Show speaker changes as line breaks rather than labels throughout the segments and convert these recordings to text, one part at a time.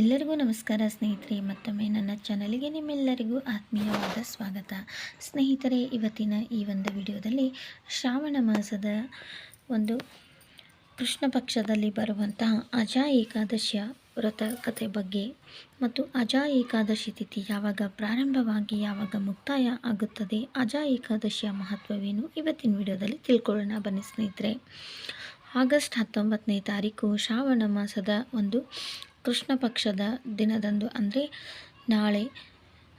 ಎಲ್ಲರಿಗೂ ನಮಸ್ಕಾರ ಸ್ನೇಹಿತರೆ, ಮತ್ತೊಮ್ಮೆ ನನ್ನ ಚಾನಲಿಗೆ ನಿಮ್ಮೆಲ್ಲರಿಗೂ ಆತ್ಮೀಯವಾದ ಸ್ವಾಗತ. ಸ್ನೇಹಿತರೆ, ಇವತ್ತಿನ ಈ ಒಂದು ವಿಡಿಯೋದಲ್ಲಿ ಶ್ರಾವಣ ಮಾಸದ ಒಂದು ಕೃಷ್ಣ ಪಕ್ಷದಲ್ಲಿ ಬರುವಂತಹ ಅಜಾ ಏಕಾದಶಿಯ ವ್ರತ ಕಥೆ ಬಗ್ಗೆ ಮತ್ತು ಅಜಾ ಏಕಾದಶಿ ತಿಥಿ ಯಾವಾಗ ಪ್ರಾರಂಭವಾಗಿ ಯಾವಾಗ ಮುಕ್ತಾಯ ಆಗುತ್ತದೆ, ಅಜಾ ಏಕಾದಶಿಯ ಮಹತ್ವವೇನು ಇವತ್ತಿನ ವಿಡಿಯೋದಲ್ಲಿ ತಿಳ್ಕೊಳ್ಳೋಣ. ಬನ್ನಿ ಸ್ನೇಹಿತರೆ, ಆಗಸ್ಟ್ ಹತ್ತೊಂಬತ್ತನೇ ತಾರೀಕು ಶ್ರಾವಣ ಮಾಸದ ಒಂದು ಕೃಷ್ಣ ಪಕ್ಷದ ದಿನದಂದು ಅಂದರೆ ನಾಳೆ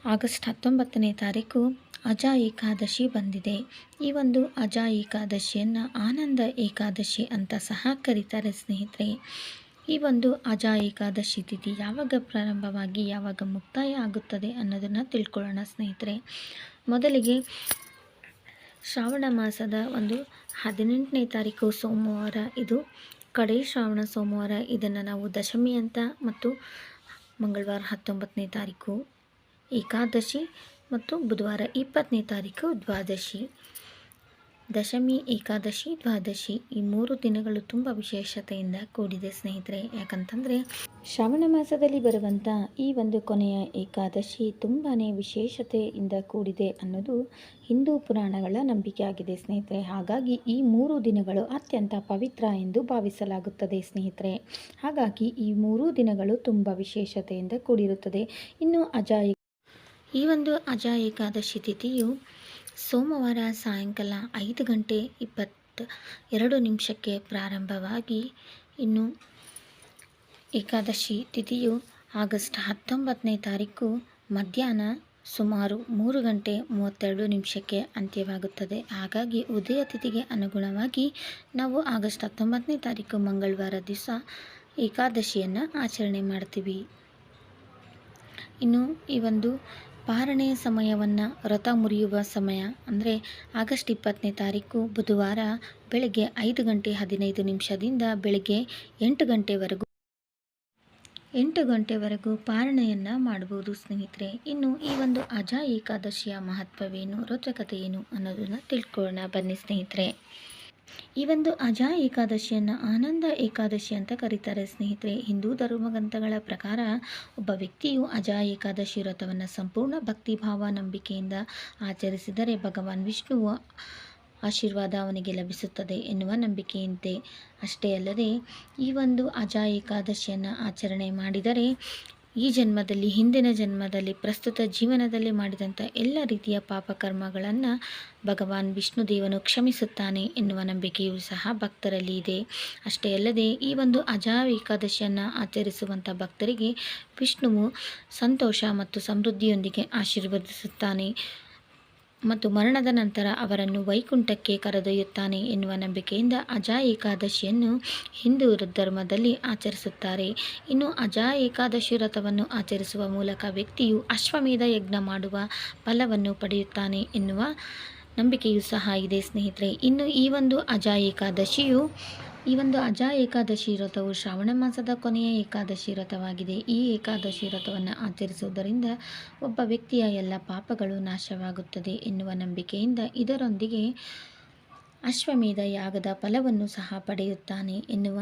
ಆಗಸ್ಟ್ ಹತ್ತೊಂಬತ್ತನೇ ತಾರೀಕು ಅಜಾ ಏಕಾದಶಿ ಬಂದಿದೆ. ಈ ಒಂದು ಅಜಾ ಏಕಾದಶಿಯನ್ನು ಆನಂದ ಏಕಾದಶಿ ಅಂತ ಸಹ ಕರೀತಾರೆ ಸ್ನೇಹಿತರೆ. ಈ ಒಂದು ಅಜಾ ಏಕಾದಶಿ ತಿಥಿ ಯಾವಾಗ ಪ್ರಾರಂಭವಾಗಿ ಯಾವಾಗ ಮುಕ್ತಾಯ ಆಗುತ್ತದೆ ಅನ್ನೋದನ್ನು ತಿಳ್ಕೊಳ್ಳೋಣ ಸ್ನೇಹಿತರೆ. ಮೊದಲಿಗೆ ಶ್ರಾವಣ ಮಾಸದ ಒಂದು ಹದಿನೆಂಟನೇ ತಾರೀಕು ಸೋಮವಾರ ಇದು ಕಡೆ ಶ್ರಾವಣ ಸೋಮವಾರ, ಇದನ್ನು ನಾವು ದಶಮಿ ಅಂತ ಮತ್ತು ಮಂಗಳವಾರ ಹತ್ತೊಂಬತ್ತನೇ ತಾರೀಕು, ಏಕಾದಶಿ ಮತ್ತು ಬುಧವಾರ ಇಪ್ಪತ್ತನೇ ತಾರೀಕು ದ್ವಾದಶಿ. ದಶಮಿ, ಏಕಾದಶಿ, ದ್ವಾದಶಿ ಈ ಮೂರು ದಿನಗಳು ತುಂಬ ವಿಶೇಷತೆಯಿಂದ ಕೂಡಿದೆ ಸ್ನೇಹಿತರೆ. ಯಾಕಂತಂದರೆ ಶ್ರಾವಣ ಮಾಸದಲ್ಲಿ ಬರುವಂಥ ಈ ಒಂದು ಕೊನೆಯ ಏಕಾದಶಿ ತುಂಬಾ ವಿಶೇಷತೆಯಿಂದ ಕೂಡಿದೆ ಅನ್ನೋದು ಹಿಂದೂ ಪುರಾಣಗಳ ನಂಬಿಕೆ ಆಗಿದೆ ಸ್ನೇಹಿತರೆ. ಹಾಗಾಗಿ ಈ ಮೂರು ದಿನಗಳು ಅತ್ಯಂತ ಪವಿತ್ರ ಎಂದು ಭಾವಿಸಲಾಗುತ್ತದೆ ಸ್ನೇಹಿತರೆ. ಹಾಗಾಗಿ ಈ ಮೂರು ದಿನಗಳು ತುಂಬ ವಿಶೇಷತೆಯಿಂದ ಕೂಡಿರುತ್ತದೆ. ಇನ್ನು ಅಜಾಯ ಈ ಒಂದು ಅಜಾ ಏಕಾದಶಿ ತಿಥಿಯು ಸೋಮವಾರ ಸಾಯಂಕಾಲ ಐದು ಗಂಟೆ ಇಪ್ಪತ್ತು ಎರಡು ನಿಮಿಷಕ್ಕೆ ಪ್ರಾರಂಭವಾಗಿ ಇನ್ನು ಏಕಾದಶಿ ತಿಥಿಯು ಆಗಸ್ಟ್ ಹತ್ತೊಂಬತ್ತನೇ ತಾರೀಕು ಮಧ್ಯಾಹ್ನ ಸುಮಾರು ಮೂರು ಗಂಟೆ ಮೂವತ್ತೆರಡು ನಿಮಿಷಕ್ಕೆ ಅಂತ್ಯವಾಗುತ್ತದೆ. ಹಾಗಾಗಿ ಉದಯ ತಿಥಿಗೆ ಅನುಗುಣವಾಗಿ ನಾವು ಆಗಸ್ಟ್ ಹತ್ತೊಂಬತ್ತನೇ ತಾರೀಕು ಮಂಗಳವಾರ ದಿವಸ ಏಕಾದಶಿಯನ್ನು ಆಚರಣೆ ಮಾಡ್ತೀವಿ. ಇನ್ನು ಈ ಒಂದು ಪಾರಣೆಯ ಸಮಯವನ್ನು ವ್ರತ ಮುರಿಯುವ ಸಮಯ, ಅಂದರೆ ಆಗಸ್ಟ್ ಇಪ್ಪತ್ತನೇ ತಾರೀಕು ಬುಧವಾರ ಬೆಳಗ್ಗೆ ಐದು ಗಂಟೆ ಹದಿನೈದು ನಿಮಿಷದಿಂದ ಬೆಳಗ್ಗೆ ಎಂಟು ಗಂಟೆವರೆಗೂ. ಎಂಟು ಗಂಟೆವರೆಗೂ ಪಾರಣೆಯನ್ನು ಮಾಡ್ಬೋದು ಸ್ನೇಹಿತರೆ, ಇನ್ನು ಈ ಒಂದು ಅಜಾ ಏಕಾದಶಿಯ ಮಹತ್ವವೇನು, ರೋಚಕತೆ ಏನು ಅನ್ನೋದನ್ನು ತಿಳ್ಕೊಳ್ಳೋಣ ಬನ್ನಿ ಸ್ನೇಹಿತರೆ. ಈ ಒಂದು ಅಜಾ ಏಕಾದಶಿಯನ್ನು ಆನಂದ ಏಕಾದಶಿ ಅಂತ ಕರೀತಾರೆ. ಸ್ನೇಹಿತರೆ, ಹಿಂದೂ ಧರ್ಮಗ್ರಂಥಗಳ ಪ್ರಕಾರ ಒಬ್ಬ ವ್ಯಕ್ತಿಯು ಅಜಾ ಏಕಾದಶಿ ವ್ರತವನ್ನು ಸಂಪೂರ್ಣ ಭಕ್ತಿಭಾವ ನಂಬಿಕೆಯಿಂದ ಆಚರಿಸಿದರೆ ಭಗವಾನ್ ವಿಷ್ಣುವು ಆಶೀರ್ವಾದ ಅವನಿಗೆ ಲಭಿಸುತ್ತದೆ ಎನ್ನುವ ನಂಬಿಕೆಯಂತೆ. ಅಷ್ಟೇ ಅಲ್ಲದೆ, ಈ ಒಂದು ಅಜಾ ಏಕಾದಶಿಯನ್ನು ಆಚರಣೆ ಮಾಡಿದರೆ ಈ ಜನ್ಮದಲ್ಲಿ, ಹಿಂದಿನ ಜನ್ಮದಲ್ಲಿ, ಪ್ರಸ್ತುತ ಜೀವನದಲ್ಲಿ ಮಾಡಿದಂಥ ಎಲ್ಲ ರೀತಿಯ ಪಾಪಕರ್ಮಗಳನ್ನು ಭಗವಾನ್ ವಿಷ್ಣು ದೇವನು ಕ್ಷಮಿಸುತ್ತಾನೆ ಎನ್ನುವ ನಂಬಿಕೆಯೂ ಸಹ ಭಕ್ತರಲ್ಲಿ ಇದೆ. ಅಷ್ಟೇ ಅಲ್ಲದೆ, ಈ ಒಂದು ಅಜಾವ ಏಕಾದಶಿಯನ್ನು ಆಚರಿಸುವಂಥ ಭಕ್ತರಿಗೆ ವಿಷ್ಣುವು ಸಂತೋಷ ಮತ್ತು ಸಮೃದ್ಧಿಯೊಂದಿಗೆ ಆಶೀರ್ವದಿಸುತ್ತಾನೆ. ಮತ್ತು ಮರಣದ ನಂತರ ಅವರನ್ನು ವೈಕುಂಠಕ್ಕೆ ಕರೆದೊಯ್ಯುತ್ತಾನೆ ಎನ್ನುವ ನಂಬಿಕೆಯಿಂದ ಅಜಾ ಏಕಾದಶಿಯನ್ನು ಹಿಂದೂ ಧರ್ಮದಲ್ಲಿ ಆಚರಿಸುತ್ತಾರೆ. ಇನ್ನು ಅಜಾ ಏಕಾದಶಿ ವ್ರತವನ್ನು ಆಚರಿಸುವ ಮೂಲಕ ವ್ಯಕ್ತಿಯು ಅಶ್ವಮೇಧ ಯಜ್ಞ ಮಾಡುವ ಫಲವನ್ನು ಪಡೆಯುತ್ತಾನೆ ಎನ್ನುವ ನಂಬಿಕೆಯೂ ಸಹ ಇದೆ ಸ್ನೇಹಿತರೆ. ಇನ್ನು ಈ ಒಂದು ಅಜಾ ಏಕಾದಶಿಯು ಈ ಒಂದು ಅಜಾ ಏಕಾದಶಿ ವ್ರತವು ಶ್ರಾವಣ ಮಾಸದ ಕೊನೆಯ ಏಕಾದಶಿ ವ್ರತವಾಗಿದೆ. ಈ ಏಕಾದಶಿ ವ್ರತವನ್ನು ಆಚರಿಸುವುದರಿಂದ ಒಬ್ಬ ವ್ಯಕ್ತಿಯ ಎಲ್ಲ ಪಾಪಗಳು ನಾಶವಾಗುತ್ತದೆ ಎನ್ನುವ ನಂಬಿಕೆಯಿಂದ ಇದರೊಂದಿಗೆ ಅಶ್ವಮೇಧ ಯಾಗದ ಫಲವನ್ನು ಸಹ ಪಡೆಯುತ್ತಾನೆ ಎನ್ನುವ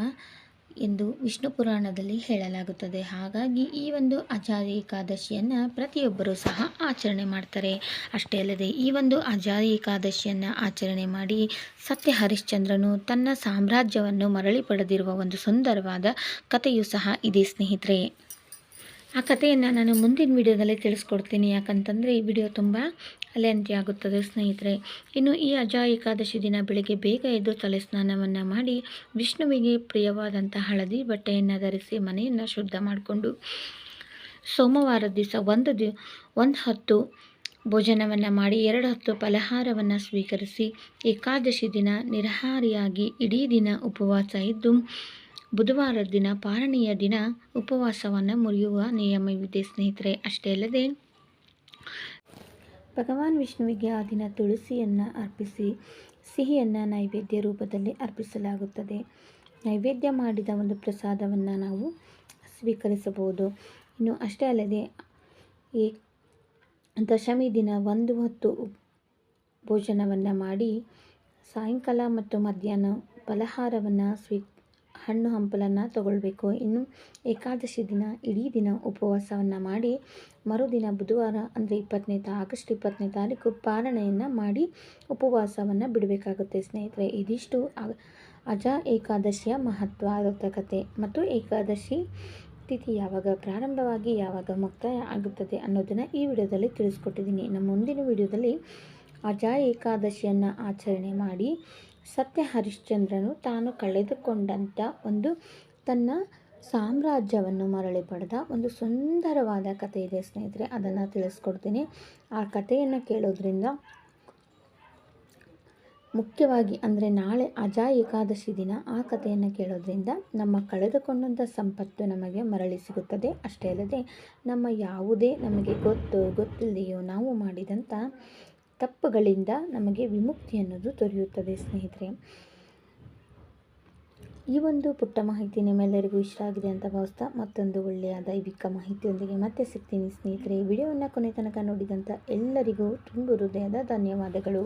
ಎಂದು ವಿಷ್ಣು ಪುರಾಣದಲ್ಲಿ ಹೇಳಲಾಗುತ್ತದೆ. ಹಾಗಾಗಿ ಈ ಒಂದು ಅಜಾದಿ ಏಕಾದಶಿಯನ್ನು ಪ್ರತಿಯೊಬ್ಬರೂ ಸಹ ಆಚರಣೆ ಮಾಡ್ತಾರೆ. ಅಷ್ಟೇ ಅಲ್ಲದೆ ಈ ಒಂದು ಅಜಾದಿ ಏಕಾದಶಿಯನ್ನು ಆಚರಣೆ ಮಾಡಿ ಸತ್ಯ ಹರಿಶ್ಚಂದ್ರನು ತನ್ನ ಸಾಮ್ರಾಜ್ಯವನ್ನು ಮರಳಿ ಪಡೆದಿರುವ ಒಂದು ಸುಂದರವಾದ ಕಥೆಯೂ ಸಹ ಇದೆ ಸ್ನೇಹಿತರೆ. ಆ ಕಥೆಯನ್ನು ನಾನು ಮುಂದಿನ ವಿಡಿಯೋದಲ್ಲಿ ತಿಳಿಸ್ಕೊಡ್ತೀನಿ. ಯಾಕಂತಂದರೆ ಈ ವಿಡಿಯೋ ತುಂಬ ಲೆಂತಿ ಆಗುತ್ತದೆ ಸ್ನೇಹಿತರೆ. ಇನ್ನು ಈ ಅಜಾ ಏಕಾದಶಿ ದಿನ ಬೆಳಗ್ಗೆ ಬೇಗ ಎದ್ದು ತಲೆ ಸ್ನಾನವನ್ನು ಮಾಡಿ ವಿಷ್ಣುವಿಗೆ ಪ್ರಿಯವಾದಂಥ ಹಳದಿ ಬಟ್ಟೆಯನ್ನು ಧರಿಸಿ ಮನೆಯನ್ನು ಶುದ್ಧ ಮಾಡಿಕೊಂಡು ಸೋಮವಾರ ದಿವಸ ಒಂದು ದಿ, ಒಂದು ಹತ್ತು ಭೋಜನವನ್ನು ಮಾಡಿ ಎರಡು ಹೊತ್ತು ಫಲಹಾರವನ್ನು ಸ್ವೀಕರಿಸಿ ಏಕಾದಶಿ ದಿನ ನಿರಹಾರಿಯಾಗಿ ಇಡೀ ದಿನ ಉಪವಾಸ ಇದ್ದು ಬುಧವಾರದ ದಿನ ಪಾರಣೆಯ ದಿನ ಉಪವಾಸವನ್ನು ಮುರಿಯುವ ನಿಯಮವಿದೆ ಸ್ನೇಹಿತರೆ, ಅಷ್ಟೇ ಅಲ್ಲದೆ ಭಗವಾನ್ ವಿಷ್ಣುವಿಗೆ ಆ ದಿನ ತುಳಸಿಯನ್ನು ಅರ್ಪಿಸಿ, ಸಿಹಿಯನ್ನು ನೈವೇದ್ಯ ರೂಪದಲ್ಲಿ ಅರ್ಪಿಸಲಾಗುತ್ತದೆ. ನೈವೇದ್ಯ ಮಾಡಿದ ಒಂದು ಪ್ರಸಾದವನ್ನು ನಾವು ಸ್ವೀಕರಿಸಬಹುದು. ಇನ್ನು ಅಷ್ಟೇ ಅಲ್ಲದೆ ಈ ದಶಮಿ ದಿನ ಒಂದು ಹೊತ್ತು ಭೋಜನವನ್ನು ಮಾಡಿ, ಸಾಯಂಕಾಲ ಮತ್ತು ಮಧ್ಯಾಹ್ನ ಫಲಹಾರವನ್ನು ಸ್ವೀ ಹಣ್ಣು ಹಂಪಲನ್ನು ತಗೊಳ್ಬೇಕು. ಇನ್ನು ಏಕಾದಶಿ ದಿನ, ಇಡೀ ದಿನ ಉಪವಾಸವನ್ನು ಮಾಡಿ ಮರುದಿನ ಬುಧವಾರ, ಅಂದರೆ ಇಪ್ಪತ್ತನೇ ತಾ, ಆಗಸ್ಟ್ ಇಪ್ಪತ್ತನೇ ತಾರೀಕು ಪಾರಣೆಯನ್ನು ಮಾಡಿ ಉಪವಾಸವನ್ನು ಬಿಡಬೇಕಾಗುತ್ತೆ ಸ್ನೇಹಿತರೆ. ಇದಿಷ್ಟು ಅಜ ಏಕಾದಶಿಯ ಮಹತ್ವ ಕಥೆ ಮತ್ತು ಏಕಾದಶಿ ತಿಥಿ ಯಾವಾಗ ಪ್ರಾರಂಭವಾಗಿ ಯಾವಾಗ ಮುಕ್ತಾಯ ಆಗುತ್ತದೆ ಅನ್ನೋದನ್ನು ಈ ವಿಡಿಯೋದಲ್ಲಿ ತಿಳಿಸ್ಕೊಟ್ಟಿದ್ದೀನಿ. ನಮ್ಮ ಮುಂದಿನ ವಿಡಿಯೋದಲ್ಲಿ ಅಜ ಏಕಾದಶಿಯನ್ನು ಆಚರಣೆ ಮಾಡಿ ಸತ್ಯ ಹರಿಶ್ಚಂದ್ರನು ತಾನು ಕಳೆದುಕೊಂಡಂಥ ಒಂದು ತನ್ನ ಸಾಮ್ರಾಜ್ಯವನ್ನು ಮರಳಿ ಪಡೆದ ಒಂದು ಸುಂದರವಾದ ಕಥೆ ಇದೆ ಸ್ನೇಹಿತರೆ, ಅದನ್ನು ತಿಳಿಸ್ಕೊಡ್ತೀನಿ. ಆ ಕಥೆಯನ್ನು ಕೇಳೋದ್ರಿಂದ ಮುಖ್ಯವಾಗಿ ಅಂದರೆ ನಾಳೆ ಅಜಾ ಏಕಾದಶಿ ದಿನ ಆ ಕಥೆಯನ್ನು ಕೇಳೋದ್ರಿಂದ ನಮ್ಮ ಕಳೆದುಕೊಂಡಂಥ ಸಂಪತ್ತು ನಮಗೆ ಮರಳಿ ಸಿಗುತ್ತದೆ. ಅಷ್ಟೇ ಅಲ್ಲದೆ ನಮ್ಮ ಯಾವುದೇ ನಮಗೆ ಗೊತ್ತು ಗೊತ್ತಿಲ್ಲದೆಯೋ ನಾವು ಮಾಡಿದಂಥ ತಪ್ಪುಗಳಿಂದ ನಮಗೆ ವಿಮುಕ್ತಿ ಅನ್ನೋದು ದೊರೆಯುತ್ತದೆ, ಸ್ನೇಹಿತರೆ. ಈ ಒಂದು ಪುಟ್ಟ ಮಾಹಿತಿ ನಿಮ್ಮೆಲ್ಲರಿಗೂ ಇಷ್ಟ ಆಗಿದೆ ಅಂತ ಭಾವಿಸ್ತಾ ಮತ್ತೊಂದು ಒಳ್ಳೆಯ ದೈವಿಕ ಮಾಹಿತಿಯೊಂದಿಗೆ ಮತ್ತೆ ಸಿಗ್ತೀನಿ, ಸ್ನೇಹಿತರೆ. ವಿಡಿಯೋವನ್ನು ಕೊನೆ ತನಕ ನೋಡಿದಂಥ ಎಲ್ಲರಿಗೂ ತುಂಬ ಹೃದಯದ ಧನ್ಯವಾದಗಳು.